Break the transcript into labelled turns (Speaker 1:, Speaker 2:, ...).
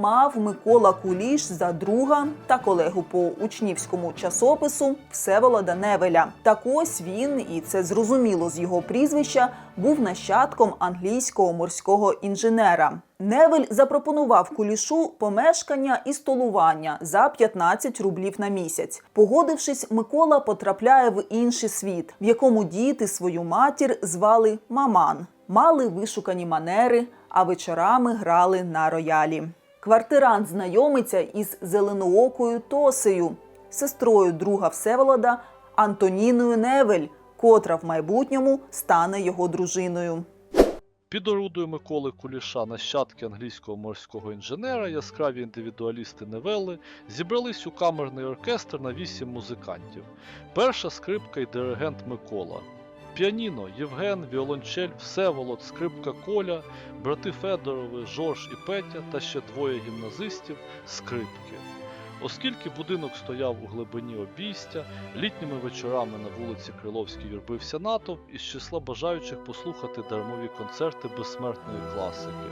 Speaker 1: мав Микола Куліш за друга та колегу по учнівському часопису Всеволода Невеля. Так ось він, і це зрозуміло з його прізвища, був нащадком англійського морського інженера. Невель запропонував кулішу помешкання і столування за 15 рублів на місяць. Погодившись, Микола потрапляє в інший світ, в якому діти свою матір звали Маман, мали вишукані манери, а вечорами грали на роялі. Квартирант знайомиться із зеленоокою Тосею, сестрою друга Всеволода Антоніною Невель, котра в майбутньому стане його дружиною.
Speaker 2: Під орудою Миколи Куліша нащадки англійського морського інженера, яскраві індивідуалісти Невели, зібрались у камерний оркестр на вісім музикантів. Перша скрипка і диригент Микола. Піаніно Євген, віолончель, Всеволод, скрипка Коля, брати Федорови, Жорж і Петя та ще двоє гімназистів скрипки. Оскільки будинок стояв у глибині обійстя, літніми вечорами на вулиці Криловській юрбився натовп із числа бажаючих послухати дармові концерти безсмертної класики.